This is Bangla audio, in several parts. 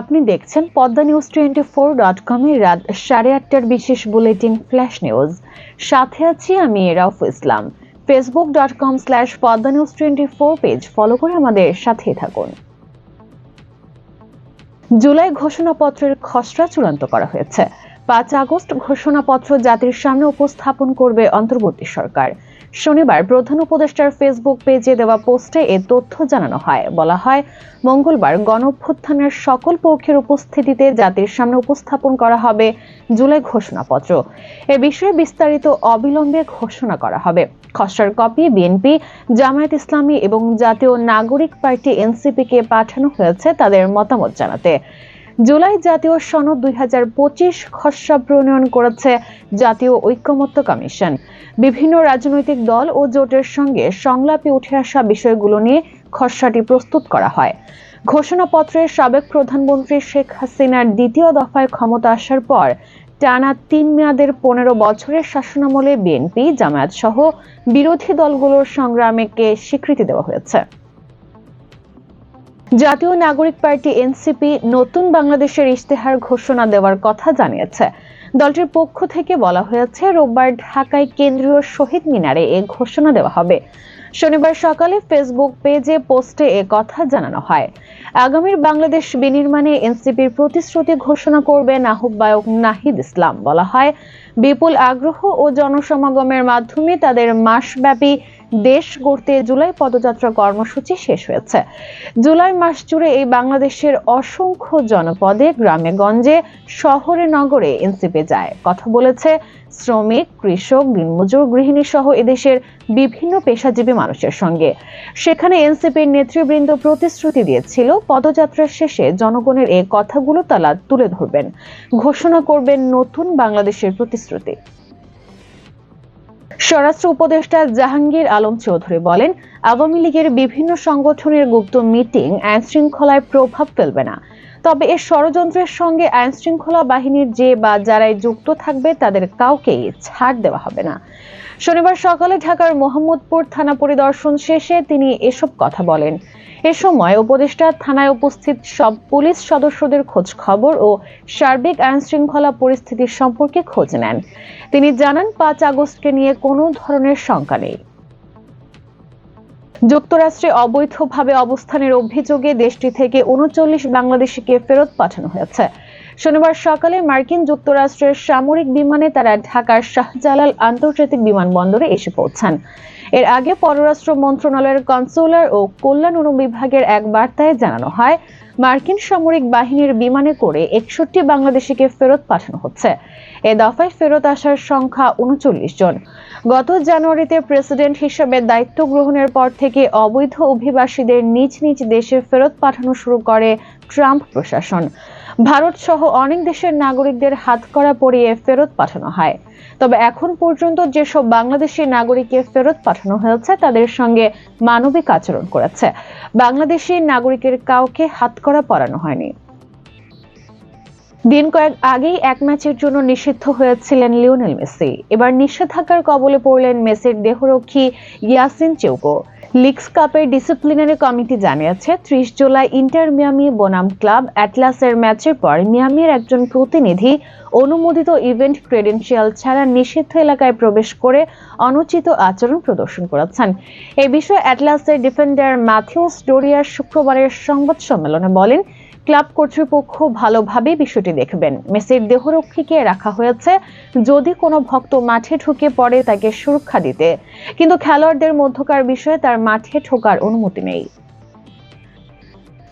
আপনি দেখছেন Padma news twenty four dot কমের রাত সাড়ে আটটার বিশেষ বুলেটিন ফ্ল্যাশ নিউজ। সাথে আছি আমি Rauf Islam. Facebook dot com slash Padma news twenty four page follow করে আমাদের সাথেই থাকুন। জুলাই ঘোষণাপত্রের খসড়া চূড়ান্ত করা হয়েছে। পাঁচ আগস্ট ঘোষণাপত্র জাতির সামনে উপস্থাপন করবে অন্তর্বর্তী সরকার। শনিবার প্রধান উপদেষ্টার ফেসবুক পেজে দেওয়া পোস্টে এ তথ্য জানানো হয়। বলা হয়, মঙ্গলবার গণঅভ্যুত্থানের সকল পক্ষের উপস্থিতিতে জাতির সামনে উপস্থাপন করা হবে জুলাই ঘোষণাপত্র। এ বিষয়ে বিস্তারিত অবিলম্বে ঘোষণা করা হবে। খসড়ার কপি, বিএনপি, জামায়াত ইসলামী এবং জাতীয় নাগরিক পার্টি এনসিপিকে পাঠানো হয়েছে তাদের মতামত জানাতে। জুলাই জাতীয় সনদ দুই হাজার পঁচিশ খসড়া প্রণয়ন করেছে জাতীয় ঐক্যমত্য কমিশন। বিভিন্ন রাজনৈতিক দল ও জোটের সঙ্গে সংলাপে উঠে আসা বিষয়গুলো নিয়ে খসড়াটি প্রস্তুত করা হয়। ঘোষণাপত্রে সাবেক প্রধানমন্ত্রী শেখ হাসিনার দ্বিতীয় দফায় ক্ষমতা আসার পর টানা তিন মেয়াদের পনেরো বছরের শাসনামলে বিএনপি, জামায়াত সহ বিরোধী দলগুলোর সংগ্রামকে স্বীকৃতি দেওয়া হয়েছে। জাতীয় নাগরিক পার্টি এনসিপি নতুন বাংলাদেশের ইশতেহার ঘোষণা দেওয়ার কথা জানিয়েছে। দলটির পক্ষ থেকে বলা হয়েছে, রোববার ঢাকায় কেন্দ্রীয় শহীদ মিনারে এ ঘোষণা দেওয়া হবে। শনিবার সকালে ফেসবুক পেজে পোস্টে এ কথা জানানো হয়। আগামীর বাংলাদেশ বিনির্মাণে এনসিপির প্রতিশ্রুতি ঘোষণা করবেন আহ্বায়ক নাহিদ ইসলাম। বলা হয়, বিপুল আগ্রহ ও জনসমাগমের মাধ্যমে তাদের মাসব্যাপী দেশ গড়তে জুলাই পদযাত্রা কর্মসূচি শেষ হয়েছে। জুলাই মাস জুড়ে এই বাংলাদেশের অসংখ্য জনপদে, গ্রামে গঞ্জে, শহরে নগরে এনসিপি যায়। কথা বলেছে শ্রমিক, কৃষক, দিনমজুর, গৃহিণী সহ এদেশের বিভিন্ন পেশাজীবী মানুষের সঙ্গে। সেখানে এনসিপির নেতৃবৃন্দ প্রতিশ্রুতি দিয়েছিল, পদযাত্রার শেষে জনগণের এই কথাগুলো তালা তুলে ধরবেন। ঘোষণা করবেন নতুন বাংলাদেশের প্রতিশ্রুতি। স্বরাষ্ট্র উপদেষ্টা জাহাঙ্গীর আলম চৌধুরী বলেন, আওয়ামী লীগের বিভিন্ন সংগঠনের গুপ্ত মিটিং আইন শৃঙ্খলায় প্রভাব ফেলবে না। তবে এ ষড়যন্ত্রের সঙ্গে আইন শৃঙ্খলা বাহিনীর যে বা যারাই যুক্ত থাকবে, তাদের কাউকেই ছাড় দেওয়া হবে না। শনিবার সকালে ঢাকার মোহাম্মদপুর থানা পরিদর্শন শেষে তিনি এসব কথা বলেন। এ সময় উপদেষ্টা থানায় উপস্থিত সব পুলিশ সদস্যদের খোঁজ খবর ও সার্বিক আইন শৃঙ্খলা পরিস্থিতির সম্পর্কে খোঁজ নেন। তিনি জানান, পাঁচ আগস্টকে নিয়ে কোনো ধরনের শঙ্কা নেই। যুক্তরাষ্ট্রে অবৈধভাবে অবস্থানের অভিযোগে দেশটি থেকে উনচল্লিশ বাংলাদেশিকে ফেরত পাঠানো হয়েছে। শনিবার সকালে মার্কিন যুক্তরাষ্ট্রের সামরিক বিমানে তারা ঢাকার শাহজালাল আন্তর্জাতিক বিমানবন্দরে এসে পৌঁছান। এর আগে পররাষ্ট্র মন্ত্রণালয়ের কনসুলার ও কল্যাণ বিভাগের এক বার্তায় জানানো হয়, মার্কিন সামরিক বাহিনীর বিমানে করে একষট্টি বাংলাদেশিকে ফেরত পাঠানো হচ্ছে। এ দফায় ফেরত আসার সংখ্যা উনচল্লিশ জন। গত জানুয়ারিতে প্রেসিডেন্ট হিসেবে দায়িত্ব গ্রহণের পর থেকে অবৈধ অভিবাসীদের নিজ নিজ দেশে ফেরত পাঠানো শুরু করে ট্রাম্প প্রশাসন। ভারত সহ অনেক দেশের নাগরিকদের হাতকড়া পরিয়ে ফেরত পাঠানো হয়। তবে এখন পর্যন্ত যেসব বাংলাদেশি নাগরিককে ফেরত পাঠানো হয়েছে, তাদের সঙ্গে মানবিক আচরণ করেছে। বাংলাদেশি নাগরিকের কাউকে হাতকড়া পরানো হয়নি। দিন কয়েক আগেই এক ম্যাচের জন্য নিষিদ্ধ হয়েছিলেন লিওনেল মেসি। এবার নিষেধাজ্ঞার কবলে পড়লেন মেসির দেহরক্ষী ইয়াসিন চৌকো লিগস কাপের ডিসিপ্লিনারি কমিটি জানিয়েছে, ত্রিশ জুলাই ইন্টার মিয়ামি বনাম ক্লাব অ্যাটলাসের ম্যাচের পর মিয়ামির একজন প্রতিনিধি অনুমোদিত ইভেন্ট ক্রেডেন্সিয়াল ছাড়া নিষিদ্ধ এলাকায় প্রবেশ করে অনুচিত আচরণ প্রদর্শন করেছেন। এই বিষয়ে অ্যাটলাসের ডিফেন্ডার ম্যাথিউস ডোরিয়ার শুক্রবারের সংবাদ সম্মেলনে বলেন ক্লাব কর্তৃপক্ষ ভালোভাবে বিষয়টি দেখবেন। মেসির দেহরক্ষীকে রাখা হয়েছে। যদি কোনো ভক্ত মাঠে ঢুকে পড়ে তাকে সুরক্ষা দিতে। কিন্তু খেলোয়াড়দের মধ্যকার বিষয়ে তার মাঠে ঢোকার অনুমতি নেই।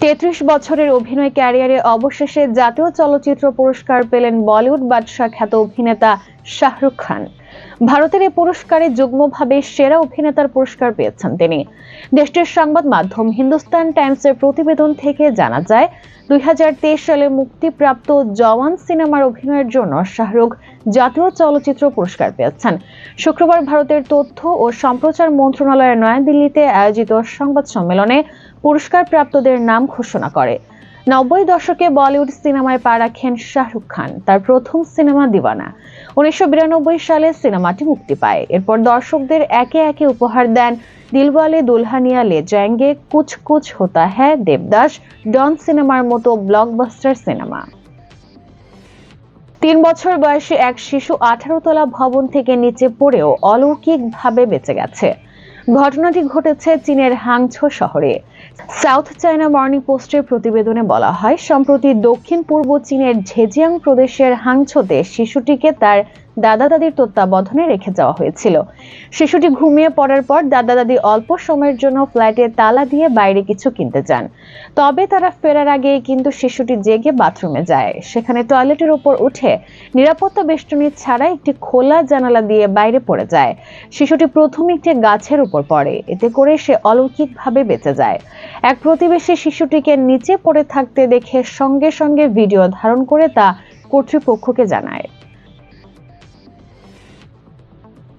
তেত্রিশ বছরের অভিনয় ক্যারিয়ারে অবশেষে জাতীয় চলচ্চিত্র পুরস্কার পেলেন বলিউড বাদশাহ খ্যাত অভিনেতা শাহরুখ খান। ভারতের এই পুরস্কারে যুগ্মভাবে সেরা অভিনেতার পুরস্কার পেয়েছেন তিনি। দেশটির সংবাদ মাধ্যম হিন্দুস্তান টাইমসের প্রতিবেদন থেকে জানা যায়, দুই সালে মুক্তিপ্রাপ্ত জওয়ান সিনেমার অভিনয়ের জন্য শাহরুখ জাতীয় চলচ্চিত্র পুরস্কার পেয়েছেন। শুক্রবার ভারতের তথ্য ও সম্প্রচার মন্ত্রণালয়ের নয়াদিল্লিতে আয়োজিত সংবাদ সম্মেলনে পুরস্কার প্রাপ্তদের নাম ঘোষণা করে। নব্বই দশকে বলিউড সিনেমায় পা রাখেন শাহরুখ খান, তার প্রথম সিনেমা দিওয়ানা উনিশশো বিরানব্বই সালে সিনেমাটি মুক্তি পায়। এরপর দর্শকদের একে একে উপহার দেন দিলওয়ালে দুলহানিয়া লে জায়েঙ্গে কুচ কুচ হোতা হ্যায় দেবদাস, ডন সিনেমার মতো ব্লকবাস্টার সিনেমা। তিন বছর বয়সে এক শিশু আঠারো তলা ভবন থেকে নিচে পড়েও অলৌকিকভাবে বেঁচে গেছে। ঘটনাটি ঘটেছে চীনের হাংছো শহরে। সাউথ চায়না মর্নিং পোস্টের প্রতিবেদনে বলা হয়, সম্প্রতি দক্ষিণ পূর্ব চীনের ঝেজিয়াং প্রদেশের হাংছোতে শিশুটিকে তার দাদা দাদির তত্ত্বাবধানে রেখে যাওয়া হয়েছিল। শিশুটি ঘুমিয়ে পড়ার পর দাদা দাদি অল্প সময়ের জন্য ফ্ল্যাটে তালা দিয়ে বাইরে কিছু কিনতে যান। তবে তারা ফেরার আগে কিন্তু শিশুটি জেগে বাথরুমে যায়। সেখানে টয়লেটের উপর উঠে নিরাপত্তা বেষ্টনী ছাড়া একটি খোলা জানালা দিয়ে বাইরে পড়ে যায়। শিশুটি প্রথমে একটি গাছের উপর পড়ে। এতে করে সে অলৌকিকভাবে বেঁচে যায়। এক প্রতিবেশী শিশুটিকে নিচে পড়ে থাকতে দেখে সঙ্গে সঙ্গে ভিডিও ধারণ করে তা কর্তৃপক্ষকে জানায়।